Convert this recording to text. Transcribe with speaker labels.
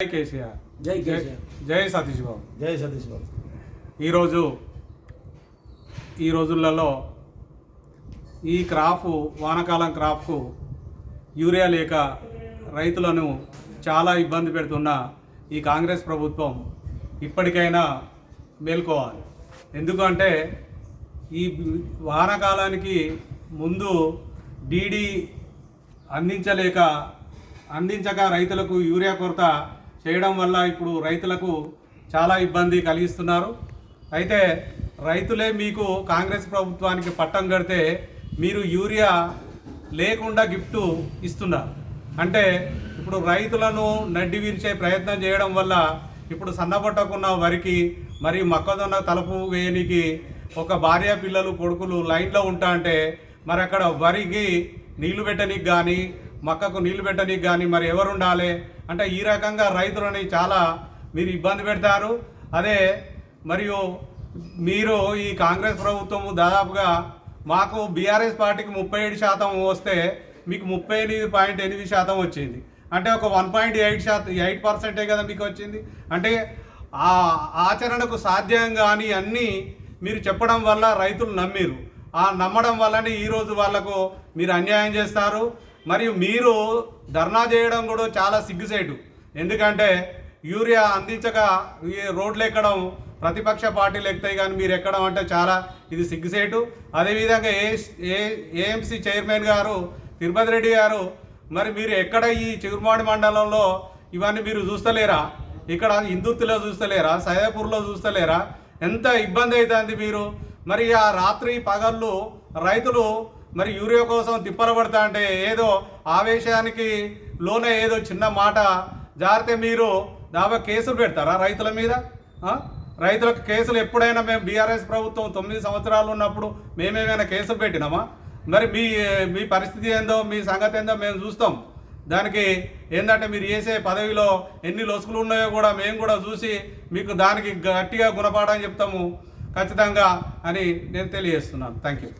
Speaker 1: జై కేసీఆర్.
Speaker 2: జై కేసీఆర్.
Speaker 1: జై సతీష్ బాబు.
Speaker 2: జై సతీష్ బాబు.
Speaker 1: ఈరోజు ఈ రోజులలో ఈ క్రాప్ వానాకాలం క్రాప్కు యూరియా లేక రైతులను చాలా ఇబ్బంది పెడుతున్న ఈ కాంగ్రెస్ ప్రభుత్వం ఇప్పటికైనా మేల్కోవాలి. ఎందుకంటే ఈ వానాకాలానికి ముందు డీడీ అందించలేక అందించక రైతులకు యూరియా కొరత చేయడం వల్ల ఇప్పుడు రైతులకు చాలా ఇబ్బంది కలిగిస్తున్నారు. అయితే రైతులే మీకు కాంగ్రెస్ ప్రభుత్వానికి పట్టం కడితే మీరు యూరియా లేకుండా గిఫ్ట్ ఇస్తున్నారు. అంటే ఇప్పుడు రైతులను నడ్డి విరిచే ప్రయత్నం చేయడం వల్ల ఇప్పుడు సన్నపట్టకున్న వరికి మరి మొక్కజొన్న తలుపు వేయనికి ఒక భార్య పిల్లలు కొడుకులు లైన్లో ఉంటా అంటే మరి అక్కడ వరికి నీళ్ళు పెట్టనీకి కానీ మొక్కకు నీళ్ళు పెట్టనీకి కానీ మరి ఎవరు ఉండాలి అంటే ఈ రకంగా రైతులని చాలా మీరు ఇబ్బంది పెడతారు. అదే మరియు మీరు ఈ కాంగ్రెస్ ప్రభుత్వం దాదాపుగా మాకు బీఆర్ఎస్ పార్టీకి ముప్పై ఏడు శాతం వస్తే మీకు ముప్పై ఎనిమిది పాయింట్ ఎనిమిది శాతం వచ్చింది. అంటే ఒక వన్ పాయింట్ ఎయిట్ శాతం ఎయిట్ పర్సెంటే కదా మీకు వచ్చింది? అంటే ఆ ఆచరణకు సాధ్యం కానీ అన్నీ మీరు చెప్పడం వల్ల రైతులు నమ్మిరు. ఆ నమ్మడం వల్లనే ఈరోజు వాళ్ళకు మీరు అన్యాయం చేస్తారు. మరియు మీరు ధర్నా చేయడం కూడా చాలా సిగ్గుసేటు ఎందుకంటే యూరియా అందించక రోడ్లు ఎక్కడం ప్రతిపక్ష పార్టీలు ఎక్కుతాయి కానీ మీరు ఎక్కడం అంటే చాలా ఇది సిగ్గుసేటు అదేవిధంగా ఏ ఏ ఏఎంసీ చైర్మన్ గారు తిరుపతి రెడ్డి గారు మరి మీరు ఎక్కడ ఈ చిగురుమాడి మండలంలో ఇవన్నీ మీరు చూస్తలేరా? ఇక్కడ హిందుత్తులో చూస్తలేరా? సైదాపూర్లో చూస్తలేరా? ఎంత ఇబ్బంది అవుతుంది మీరు? మరి ఆ రాత్రి పగళ్ళు రైతులు మరి యూరియా కోసం తిప్పలు పడతా అంటే ఏదో ఆవేశానికి లోనే ఏదో చిన్న మాట జారితే మీరు దాబా కేసులు పెడతారా రైతుల మీద? రైతులకు కేసులు ఎప్పుడైనా మేము బీఆర్ఎస్ ప్రభుత్వం తొమ్మిది సంవత్సరాలు ఉన్నప్పుడు మేమేమైనా కేసులు పెట్టినామా? మరి మీ మీ పరిస్థితి ఏందో మీ సంగతి ఏందో మేము చూస్తాం. దానికి ఏంటంటే మీరు చేసే పదవిలో ఎన్ని లొసుకులు ఉన్నాయో కూడా మేము కూడా చూసి మీకు దానికి గట్టిగా గుణపాఠం చెప్తాము. ఖచ్చితంగా అని నేను తెలియజేస్తున్నాను. Thank you